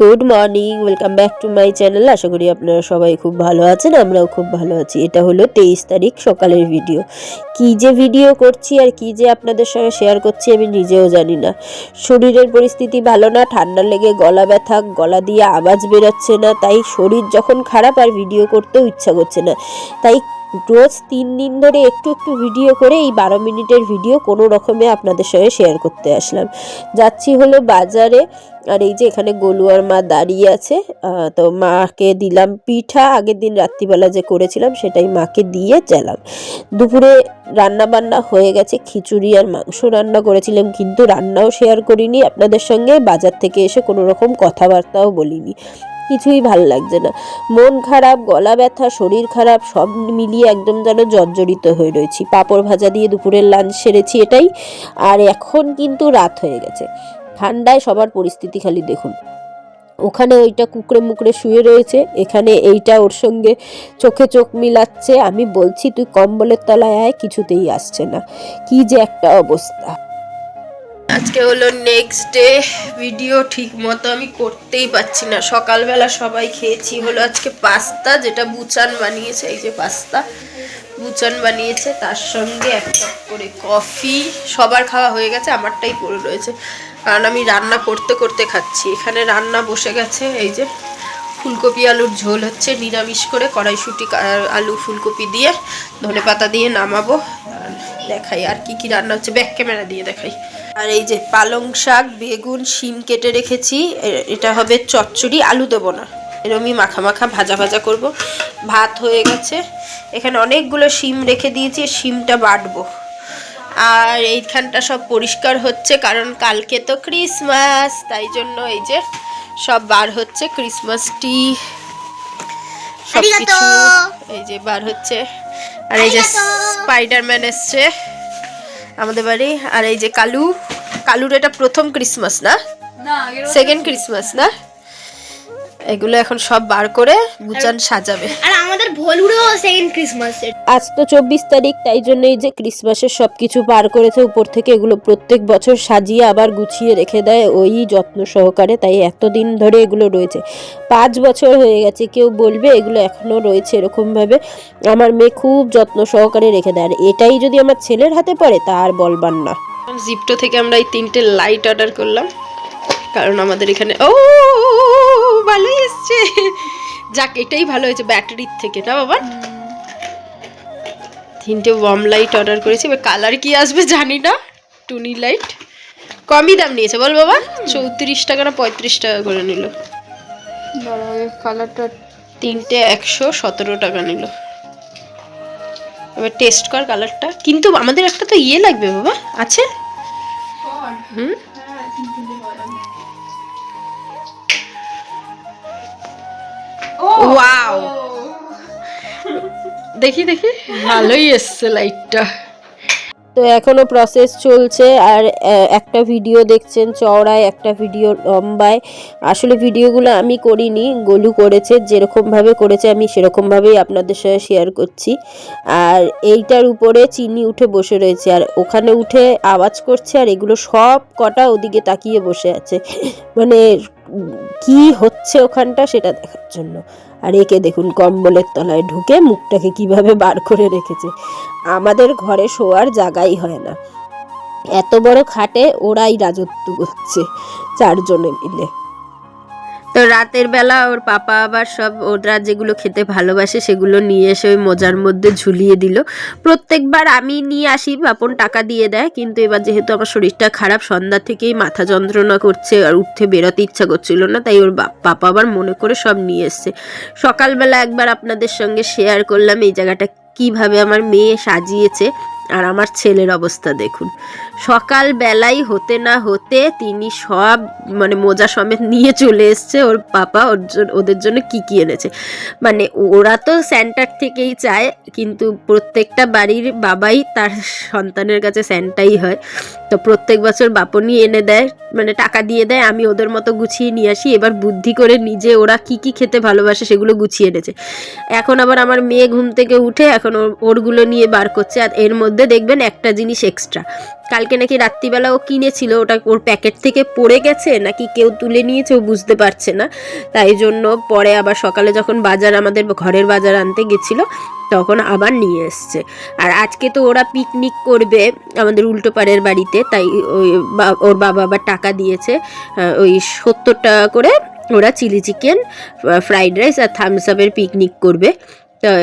Good morning welcome back to my channel আশা করি আপনারা সবাই খুব ভালো আছেন, আমরাও খুব ভালো আছি। এটা হলো তেইশ তারিখ সকালের ভিডিও কি যে ভিডিও করছি আর কি যে আপনাদের সঙ্গে শেয়ার করছি আমি নিজেও জানি না। শরীরের পরিস্থিতি ভালো না, ঠান্ডা লেগে গলা ব্যথা, গলা দিয়ে আওয়াজ বেরোচ্ছে না, তাই শরীর যখন খারাপ আর ভিডিও করতেও ইচ্ছা করছে না। তাই রোজ তিন দিন ধরে একটু একটু ভিডিও করে এই বারো মিনিটের ভিডিও কোনো রকমে আপনাদের সঙ্গে শেয়ার করতে আসলাম। যাচ্ছি হলো বাজারে, আর এই যে এখানে গলুয়ার মা দাঁড়িয়ে আছে। তো মাকে দিলাম পিঠা, আগের দিন রাত্রিবেলা যে করেছিলাম সেটাই মাকে দিয়ে গেলাম। দুপুরে রান্না বান্না হয়ে গেছে, খিচুড়ি আর মাংস রান্না করেছিলাম, কিন্তু রান্নাও শেয়ার করিনি। আপনাদের সঙ্গে বাজার থেকে এসে কোনো রকম কথাবার্তাও বলিনি। কিছুই ভালো লাগছে না। মন খারাপ, গলা ব্যথা, শরীর খারাপ, সব মিলিয়ে একদম যেন জর্জরিত হয়ে রয়েছি। পাঁপড় ভাজা দিয়ে দুপুরের লাঞ্চ সেরেছি এটাই। আর এখন কিন্তু রাত হয়ে গেছে। ঠান্ডায় সবার পরিস্থিতি খালি দেখুন। ওখানে ওইটা কুকড়ে মুকড়ে শুয়ে রয়েছে। এখানে এইটা ওর সঙ্গে চোখে চোখ মিলাচ্ছে। আমি বলছি, তুই কম্বলের তলায় আয়, কিছুতেই আসছে না। কি যে একটা অবস্থা। আজকে হলো নেক্সট ডে ভিডিও ঠিক মতো আমি করতেই পারছি না। সকালবেলা সবাই খেয়েছি। হলো আজকে পাস্তা, যেটা বুচান বানিয়েছে, এই যে পাস্তা বুচান বানিয়েছে, তার সঙ্গে এক কাপ করে কফি সবার খাওয়া হয়ে গেছে, আমারটাই পড়ে রয়েছে। কারণ আমি রান্না করতে করতে খাচ্ছি। এখানে রান্না বসে গেছে, এই যে ফুলকপি আলুর ঝোল হচ্ছে। নিরামিষ করে কড়াইশুটি আলু ফুলকপি দিয়ে ধনে পাতা দিয়ে নামাবো। দেখাই আর কি কি রান্না হচ্ছে। ব্যাক ক্যামেরা দিয়ে দেখাই। আর এই যে পালং শাক বেগুন শিম কেটে রেখেছি। এটা হবে চচ্চড়ি আলু দেবো না। এরমই মাখা মাখা ভাজা ভাজা করব। ভাত হয়ে গেছে। এখানে অনেকগুলো শিম রেখে দিয়েছি শিমটা বাটবো। আর এইখানটা সব পরিষ্কার হচ্ছে কারণ কালকে তো ক্রিসমাস তাই জন্য এই যে সব বার হচ্ছে ক্রিসমাস টি সব কিছু এই যে বার হচ্ছে। আর এই যে স্পাইডারম্যান এসছে। আমাদের বাড়ি। আর এই যে কালু কালুর এটা প্রথম ক্রিসমাস না? সেকেন্ড ক্রিসমাস না? এগুলো এখন সব বার করে বুচান সাজাবে। আর আমাদের ভলুরও সেকেন্ড ক্রিসমাস আজ তো চব্বিশ তারিখ তাই জন্য এই যে ক্রিসমাসের সব কিছু পার করেছে উপর থেকে এগুলো প্রত্যেক বছর সাজিয়ে আবার গুছিয়ে রেখে দেয় ওই যত্ন সহকারে তাই এতদিন ধরে এগুলো রয়েছে। পাঁচ বছর হয়ে গেছে কেউ বলবে এগুলো এখনও রয়েছে এরকমভাবে। আমার মেয়ে খুব যত্ন সহকারে রেখে দেয় আর এটাই যদি আমার ছেলের হাতে পড়ে তা আর বলবার না। জিপটো থেকে আমরা এই তিনটে লাইট অর্ডার করলাম। কারণ আমাদের এখানে ও ভালোই এসছে। যাক এটাই ভালো হয়েছে ব্যাটারির থেকে না বাবা? তিনটে ওয়ার্ম লাইট অর্ডার করেছি এবার কালার কি আসবে জানি না। টুনি লাইট কমই দাম নিয়েছে বল বাবা? চৌত্রিশ টাকা না পঁয়ত্রিশ টাকা করে নিল। কালারটা তিনটে একশো সতেরো টাকা নিল। এবার টেস্ট কর কালারটা কিন্তু আমাদের একটা তো ইয়ে লাগবে বাবা আছে? হুম? দেখি দেখি। ভালোই এসছে লাইটটা। তো এখনও প্রসেস চলছে, আর একটা ভিডিও দেখছেন চওড়ায়, একটা ভিডিও লম্বায়। আসলে ভিডিওগুলো আমি করিনি, গোলু করেছে, যেরকমভাবে করেছে, আমি সেরকমভাবেই আপনাদের সাথে শেয়ার করছি। আর এইটার উপরে চিনি উঠে বসে রয়েছে, আর ওখানে উঠে আওয়াজ করছে, আর এগুলো সব কটা ওদিকে তাকিয়ে বসে আছে। মানে কি হচ্ছে ওখানটা সেটা দেখার জন্য। আর একে দেখুন কম্বলের তলায় ঢুকে মুখটাকে কীভাবে বার করে রেখেছে। আমাদের ঘরে শোয়ার জায়গাই হয় না। এত বড় খাটে ওরাই রাজত্ব করছে, চারজনে মিলে। তো রাতের বেলা ওর পাপা আবার সব ওরা যেগুলো খেতে ভালোবাসে সেগুলো নিয়ে এসে ওই মোজার মধ্যে ঝুলিয়ে দিল। প্রত্যেকবার আমি নিয়ে আসি বাপন টাকা দিয়ে দেয়, কিন্তু এবার যেহেতু আমার শরীরটা খারাপ, সন্ধ্যা থেকেই মাথা যন্ত্রণা করছে আর উঠতে বেরোতে ইচ্ছা করছিল না, তাই ওর পাপা আবার মনে করে সব নিয়ে এসছে। সকালবেলা একবার আপনাদের সঙ্গে শেয়ার করলাম এই জায়গাটা কীভাবে আমার মেয়ে সাজিয়েছে আর আমার ছেলের অবস্থা দেখুন। সকাল বেলাই হতে না হতে তিনি সব মানে মোজা সমেত নিয়ে চলে এসছে ওর পাপা, ওর ওদের জন্য কি কি এনেছে। মানে ওরা তো সেন্টার থেকেই চায়, কিন্তু প্রত্যেকটা বাড়ির বাবাই তার সন্তানের কাছে স্যান্টাই হয়। তো প্রত্যেক বছর বাপনই এনে দেয় মানে টাকা দিয়ে দেয়, আমি ওদের মতো গুছিয়ে নিয়ে আসি। এবার বুদ্ধি করে নিজে ওরা কি কি খেতে ভালোবাসে সেগুলো গুছিয়ে এনেছে। এখন আবার আমার মেয়ে ঘুম থেকে উঠে এখন ওর- ওরগুলো নিয়ে বার করছে। আর এর মধ্যে দেখবেন একটা জিনিস এক্সট্রা কালকে থেকে নাকি রাত্রিবেলা ও কিনেছিল, ওটা ওর প্যাকেট থেকে পড়ে গেছে নাকি কেউ তুলে নিয়েছে ও বুঝতে পারছে না। তাই জন্য পরে আবার সকালে যখন বাজার, আমাদের ঘরের বাজার আনতে গেছিল, তখন আবার নিয়ে এসছে। আর আজকে তো ওরা পিকনিক করবে আমাদের উল্টোপাড়ের বাড়িতে, তাই ওই ওর বাবা আবার টাকা দিয়েছে ওই সত্তর টাকা করে ওরা চিলি চিকেন ফ্রাইড রাইস আর থামস আপের পিকনিক করবে।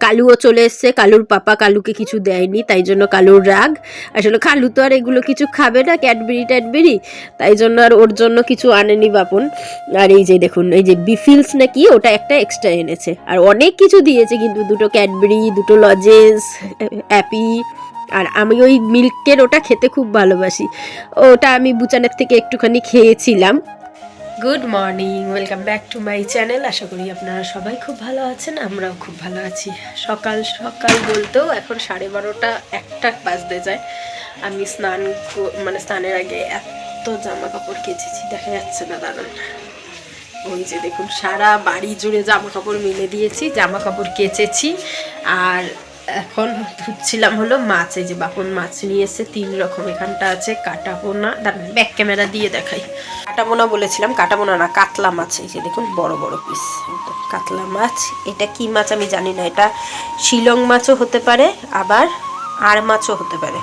কালুও চলে এসছে। কালুর পাপা কালুকে কিছু দেয়নি, তাই জন্য কালুর রাগ। আসলে কালু তো আর এগুলো কিছু খাবে না, ক্যাডবেরি ট্যাডবেরি। তাই জন্য আর ওর জন্য কিছু আনেনি বাপন। আর এই যে দেখুন, এই যে বিফিলস নাকি ওটা একটা এক্সট্রা এনেছে। আর অনেক কিছু দিয়েছে কিন্তু, দুটো ক্যাডবেরি, দুটো লজেস অ্যাপি। আর আমি ওই মিল্কের ওটা খেতে খুব ভালোবাসি। ওটা আমি বুচানের থেকে একটুখানি খেয়েছিলাম। Good morning welcome back to my channel আশা করি আপনারা সবাই খুব ভালো আছেন, আমরাও খুব ভালো আছি। সকাল সকাল বলতেও এখন সাড়ে বারোটা, একটা বাজতে যায়। আমি স্নান মানে স্নানের আগে এত জামা কাপড় কেচেছি, দেখা যাচ্ছে না দাঁড়ান ওই যে দেখুন, সারা বাড়ি জুড়ে জামা কাপড় মিলে দিয়েছি জামা কাপড় কেচেছি। আর এখন ধুচ্ছিলাম হলো মাছ, এই যে বাপন মাছ নিয়ে এসে তিন রকম, এখানটা আছে কাটা পোনা দাঁড়ান, ব্যাক ক্যামেরা দিয়ে দেখাই। কাটা পোনা বলেছিলাম কাটা পোনা না, কাতলা মাছ, এই যে দেখুন বড় বড় পিস কাতলা মাছ, এটা কি মাছ আমি জানি না, এটা শিলং মাছও হতে পারে, আবার আর মাছও হতে পারে।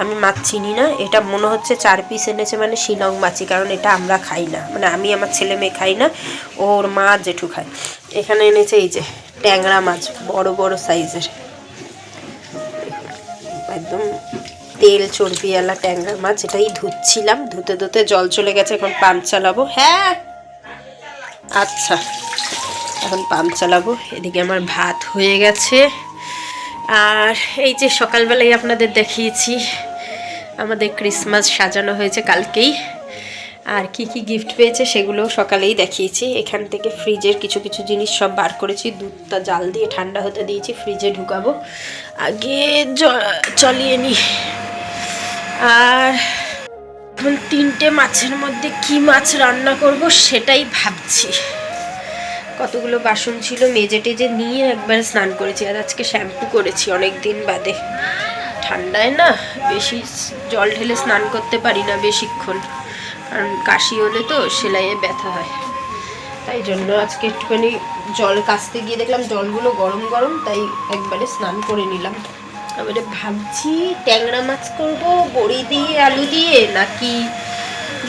আমি মাছ চিনি না, এটা মনে হচ্ছে চার পিস এনেছে মানে শিলং মাছই, কারণ এটা আমরা খাই না মানে আমি আমার ছেলে মেয়ে খাই না, ওর মা জেঠু খায়। এখানে এনেছে এই যে ট্যাংরা মাছ, বড় বড় সাইজের একদম তেল চর্বিওয়ালা ট্যাংরা মাছ এটাই ধুচ্ছিলাম, ধুতে ধুতে জল চলে গেছে, এখন পাম্প চালাবো। হ্যাঁ! আচ্ছা এখন পাম্প চালাবো। এদিকে আমার ভাত হয়ে গেছে। আর এই যে সকালবেলায় আপনাদের দেখিয়েছি, আমাদের ক্রিসমাস সাজানো হয়েছে কালকেই। আর কি কি গিফট পেয়েছে সেগুলো সকালেই দেখিয়েছি। এখান থেকে ফ্রিজের কিছু কিছু জিনিস সব বার করেছি। দুধটা জাল দিয়ে ঠান্ডা হতে দিয়েছি ফ্রিজে ঢুকাবো। আগে চলিয়ে নি। আর এখন তিনটে মাছের মধ্যে কি মাছ রান্না করব সেটাই ভাবছি। কতগুলো বাসন ছিল, মেজে টেজে নিয়ে একবার স্নান করেছি। আর আজকে শ্যাম্পু করেছি অনেক দিন বাদে। ঠান্ডায় না বেশি জল ঢেলে স্নান করতে পারি না বেশিক্ষণ। কারণ কাশি হলে তো সেলাইয়ে ব্যথা হয়। তাই জন্য আজকে একটুখানি জল কাচতে গিয়ে দেখলাম জলগুলো গরম গরম, তাই একবারে স্নান করে নিলাম। এবারে ভাবছি ট্যাংরা মাছ করব, বড়ি দিয়ে আলু দিয়ে, নাকি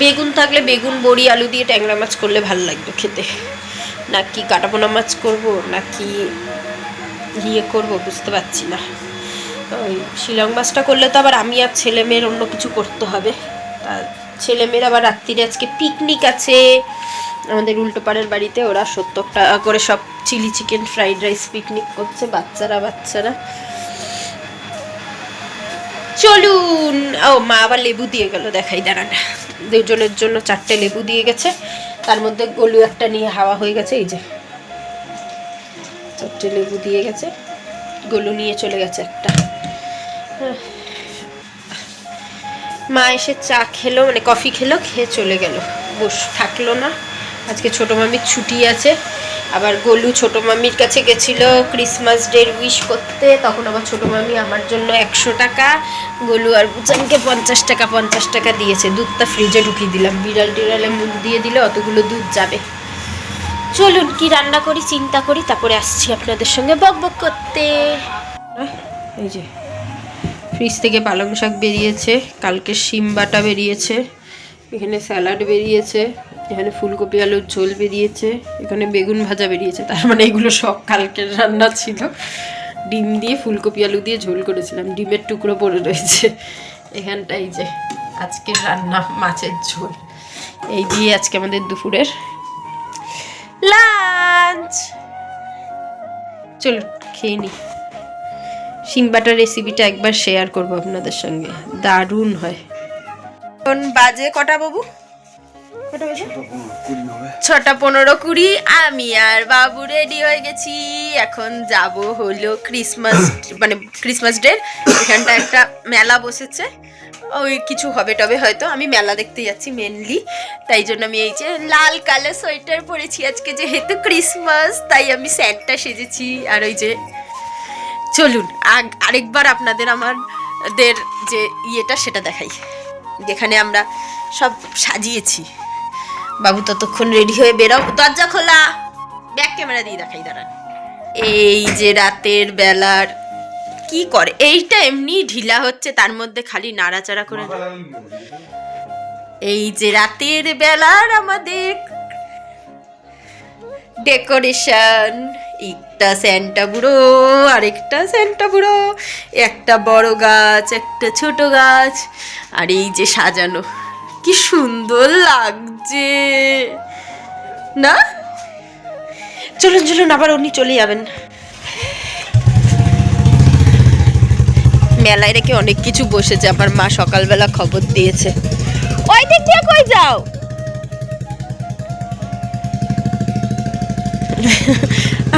বেগুন থাকলে বেগুন, বড়ি, আলু দিয়ে ট্যাংরা মাছ করলে ভালো লাগবে খেতে। নাকি কাটাপোনা মাছ করব, নাকি ইয়ে করব, বুঝতে পারছি না। ওই শিলং মাছটা করলে তো আবার আমি আর ছেলে মেয়ের অন্য কিছু করতে হবে। তা ছেলে মেয়ের আবার রাত্রিরে আজকে পিকনিক আছে। আমাদের উল্টোপাড়ের বাড়িতে ওরা সত্তর টাকা করে সব chilli chicken fried rice picnic করছে বাচ্চারা বাচ্চারা। চলুন। ও, মা আবার লেবু দিয়ে গেল, দেখাই, দাঁড়ান। দুজনের জন্য চারটে লেবু দিয়ে গেছে। তার মধ্যে গলু একটা নিয়ে হাওয়া হয়ে গেছে, এই যে। চারটে লেবু দিয়ে গেছে, গলু নিয়ে চলে গেছে একটা। হ্যাঁ। মা এসে চা খেলো মানে কফি খেলো, খেয়ে চলে গেল। বস, থাকল না। আজকে ছোটো মামির ছুটি আছে। আবার গোলু ছোটো মামির কাছে গেছিল ক্রিসমাস ডের উইশ করতে। তখন আবার ছোটো মামি আমার জন্য একশো টাকা, গোলু আর বুচানকে পঞ্চাশ টাকা পঞ্চাশ টাকা দিয়েছে। দুধটা ফ্রিজে ঢুকিয়ে দিলাম। বিড়াল টিড়ালে মুখ দিয়ে দিলে অতগুলো দুধ যাবে। চলুন, কি রান্না করি, চিন্তা করি, তারপরে আসছি আপনাদের সঙ্গে বক বক করতে। এই যে ফ্রিজ থেকে পালং শাক বেরিয়েছে, কালকে শিম বাটা বেরিয়েছে, এখানে স্যালাড বেরিয়েছে, এখানে ফুলকপি আলুর ঝোল বেরিয়েছে, এখানে বেগুন ভাজা বেরিয়েছে, তার মানে এগুলো সব কালকের রান্না ছিল। ডিম দিয়ে ফুলকপি আলু দিয়ে ঝোল করেছিলাম, ডিমের টুকরো পড়ে রয়েছে। এখানটা এই যে আজকের রান্না, মাছের ঝোল। এই দিয়ে আজকে আমাদের দুপুরের লাঞ্চ। চলুন খেয়ে নিই শিম বাটার রেসিপিটা একবার শেয়ার করব আপনাদের সঙ্গে। দারুণ হয়। এখন বাজে কটা বাবু? ছটা পনেরো কুড়ি আমি আর বাবু রেডি হয়ে গেছি। এখন যাব হলো ক্রিসমাস মানে ক্রিসমাস ডে এখানটা একটা মেলা বসেছে। ওই কিছু হবে টবে হয়তো। আমি মেলা দেখতে যাচ্ছি মেনলি তাই জন্য আমি এই যে লাল কালার সোয়েটার পরেছি। আজকে যেহেতু ক্রিসমাস তাই আমি স্যান্টা সেজেছি। আর ওই যে চলুন আরেকবার আপনাদের আমাদের যে ইয়েটা সেটা দেখাই। যেখানে আমরা সব সাজিয়েছি। বাবু ততক্ষণ রেডি হয়ে বেরাও। দরজা খোলা। ব্যাক ক্যামেরা দিয়ে দেখাই দাঁড়ান। এই যে রাতের বেলার কি করে? এইটা এমনি ঢিলা হচ্ছে তার মধ্যে খালি নাড়াচাড়া করে। এই যে রাতের বেলার আমাদের ডেকোরেশন একটা স্যান্টা বুড়ো আরেকটা স্যান্টা বুড়ো একটা বড় গাছ, একটা ছোট গাছ, আর এই যে সাজানো, কি সুন্দর লাগছে। না? চলুন চলুন, আবার উনি চলে যাবেন। মেলায় রেখে অনেক কিছু বসেছে আমার মা সকালবেলা খবর দিয়েছে। ওই দিক দিয়ে কই যাও?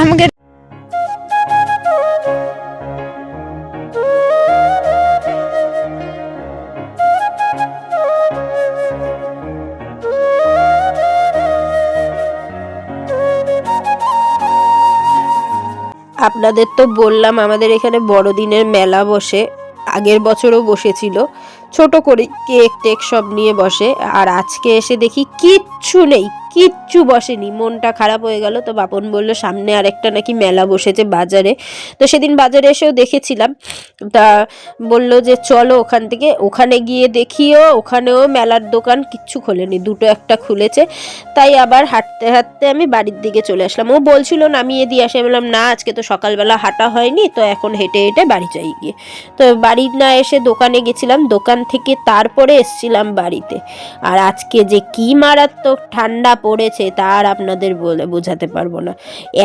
আমাকে আপনাদের তো বললাম, আমাদের এখানে বড়দিনের মেলা বসে, আগের বছরও বসেছিল। ছোট করে কেক টেক সব নিয়ে বসে, আর আজকে এসে দেখি কিচ্ছু নেই। কিচ্ছু বসেনি। মনটা খারাপ হয়ে গেল তো বাপন বলল, সামনে আরেকটা নাকি মেলা বসেছে বাজারে। তো সেদিন বাজারে এসেও দেখেছিলাম। তা বলল যে, চলো ওখান থেকে। ওখানে গিয়ে দেখিও, ওখানেও মেলার দোকান কিচ্ছু খোলেনি, দুটো একটা খুলেছে। তাই আবার হাঁটতে হাঁটতে আমি বাড়ির দিকে চলে আসলাম। ও বলছিল নামিয়ে দিয়ে আসে। বললাম, না, আজকে তো সকালবেলা হাঁটা হয়নি, তো এখন হেঁটে হেঁটে বাড়ি যাই গিয়ে। তো বাড়ি না এসে দোকানে গেছিলাম। দোকান থেকে তারপরে এসছিলাম বাড়িতে। আর আজকে যে কি মারাত্মক ঠান্ডা পড়েছে তা আর আপনাদের বলে, বোঝাতে পারব না।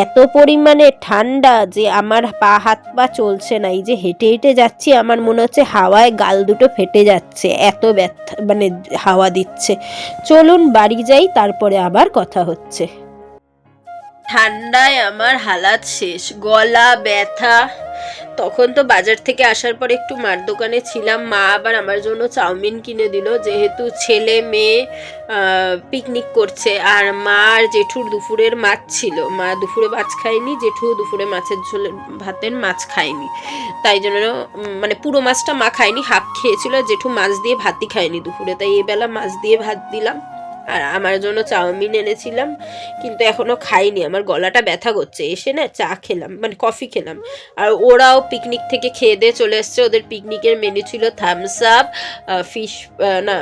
এত পরিমাণে ঠান্ডা যে আমার পা, হাত, পা চলছে না, এই যে হেঁটে হেঁটে যাচ্ছি, আমার মনে হচ্ছে হাওয়ায় গাল দুটো ফেটে যাচ্ছে, এত ব্যথা মানে হাওয়া দিচ্ছে। চলুন বাড়ি যাই, তারপরে আবার কথা হচ্ছে। ঠান্ডায় আমার হালাত শেষ, গলা ব্যথা। তখন তো বাজার থেকে আসার পর একটু মার দোকানে ছিলাম। মা আবার আমার জন্য চাউমিন কিনে দিল। যেহেতু ছেলে, মেয়ে পিকনিক করছে। আর মা আর জেঠুর দুপুরের মাছ ছিল। মা দুপুরে মাছ খায়নি, জেঠু দুপুরে মাছের ঝোলের ভাতের মাছ খায়নি। তাই জন্য মানে পুরো মাছটা মা খায়নি, হাফ খেয়েছিল। জেঠু মাছ দিয়ে ভাতই খায়নি দুপুরে। তাই এবেলা মাছ দিয়ে ভাত দিলাম। আর আমার জন্য চাউমিন এনেছিলাম, কিন্তু এখনও খাইনি। আমার গলাটা ব্যথা করছে। এসে না চা খেলাম মানে কফি খেলাম। আর ওরাও পিকনিক থেকে খেয়ে দিয়ে চলে এসছে। ওদের পিকনিকের মেনু ছিল থামস আপ ফিশ না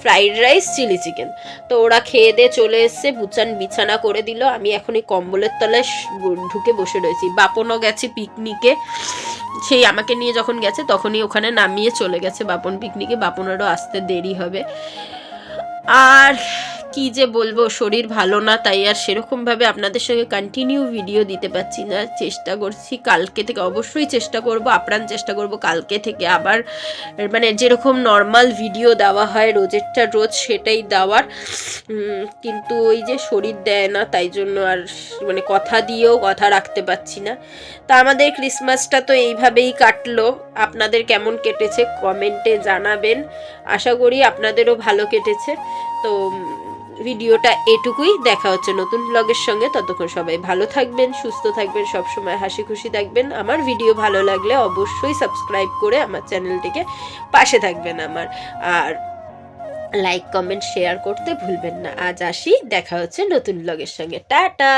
ফ্রাইড রাইস চিলি চিকেন তো ওরা খেয়ে দিয়ে চলে এসছে বুচান বিছানা করে দিল। আমি এখন এই কম্বলের তলায় ঢুকে বসে রয়েছি। বাপনও গেছে পিকনিকে সেই আমাকে নিয়ে যখন গেছে, তখনই ওখানে নামিয়ে চলে গেছে বাপন পিকনিকে বাপনেরও আসতে দেরি হবে। আর কি যে বলব, শরীর ভালো না, তাই আর সেরকমভাবে আপনাদের সঙ্গে কন্টিনিউ ভিডিও দিতে পারছি না। চেষ্টা করছি, কালকে থেকে অবশ্যই চেষ্টা করব, আপ্রাণ চেষ্টা করব, কালকে থেকে আবার মানে যেরকম নর্মাল ভিডিও দেওয়া হয়, রোজেরটা রোজ সেটাই দেওয়ার। কিন্তু ওই যে শরীর দেয় না, তাই জন্য আর মানে কথা দিয়েও কথা রাখতে পারছি না। তা আমাদের ক্রিসমাসটা তো এইভাবেই কাটলো। আপনাদের কেমন কেটেছে কমেন্টে জানাবেন। আশা করি আপনাদেরও ভালো কেটেছে। তো ভিডিওটা এটুকুই। দেখা হচ্ছে নতুন ব্লগের সঙ্গে। ততক্ষণ সবাই ভালো থাকবেন, সুস্থ থাকবেন, সবসময় হাসি খুশি থাকবেন। আমার ভিডিও ভালো লাগলে অবশ্যই সাবস্ক্রাইব করে আমার চ্যানেলটিকে পাশে থাকবেন আমার। আর লাইক কমেন্ট শেয়ার করতে ভুলবেন না। আজ আসি, দেখা হচ্ছে নতুন ব্লগের সঙ্গে। টাটা!